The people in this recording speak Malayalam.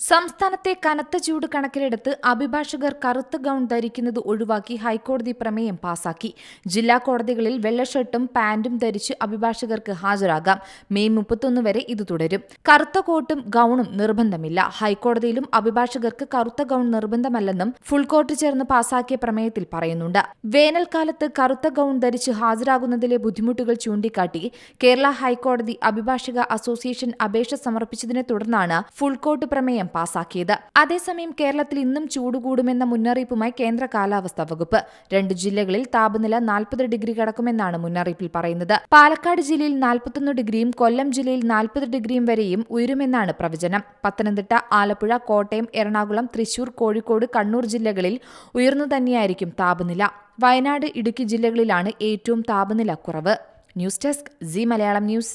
സംസ്ഥാനത്തെ കനത്ത ചൂട് കണക്കിലെടുത്ത് അഭിഭാഷകർ കറുത്ത ഗൗൺ ധരിക്കുന്നത് ഒഴിവാക്കി ഹൈക്കോടതി പ്രമേയം പാസാക്കി. ജില്ലാ കോടതികളിൽ വെള്ള ഷർട്ടും പാന്റും ധരിച്ച് അഭിഭാഷകർക്ക് ഹാജരാകാം. മെയ് മുപ്പത്തൊന്ന് വരെ ഇത് തുടരും. കറുത്ത കോട്ടും ഗൗണും നിർബന്ധമില്ല. ഹൈക്കോടതിയിലും അഭിഭാഷകർക്ക് കറുത്ത ഗൗൺ നിർബന്ധമല്ലെന്നും ഫുൾ കോർട്ട് ചേർന്ന് പാസാക്കിയ പ്രമേയത്തിൽ പറയുന്നുണ്ട്. വേനൽക്കാലത്ത് കറുത്ത ഗൗൺ ധരിച്ച് ഹാജരാകുന്നതിലെ ബുദ്ധിമുട്ടുകൾ ചൂണ്ടിക്കാട്ടി കേരള ഹൈക്കോടതി അഭിഭാഷക അസോസിയേഷൻ അപേക്ഷ സമർപ്പിച്ചതിനെ തുടർന്നാണ് ഫുൾ കോർട്ട് പ്രമേയം പാസാക്കിയത്. അതേസമയം കേരളത്തിൽ ഇന്നും ചൂട് കൂടുമെന്ന മുന്നറിയിപ്പുമായി കേന്ദ്ര കാലാവസ്ഥാ വകുപ്പ്. രണ്ട് ജില്ലകളിൽ താപനില നാൽപ്പത് ഡിഗ്രി കടക്കുമെന്നാണ് മുന്നറിയിപ്പിൽ പറയുന്നത്. പാലക്കാട് ജില്ലയിൽ നാൽപ്പത്തൊന്ന് ഡിഗ്രിയും കൊല്ലം ജില്ലയിൽ നാൽപ്പത് ഡിഗ്രിയും വരെയും ഉയരുമെന്നാണ് പ്രവചനം. പത്തനംതിട്ട ആലപ്പുഴ കോട്ടയം എറണാകുളം തൃശൂർ കോഴിക്കോട് കണ്ണൂർ ജില്ലകളിൽ ഉയർന്നു തന്നെയായിരിക്കും താപനില. വയനാട് ഇടുക്കി ജില്ലകളിലാണ് ഏറ്റവും താപനില കുറവ്. News desk C Malayalam news.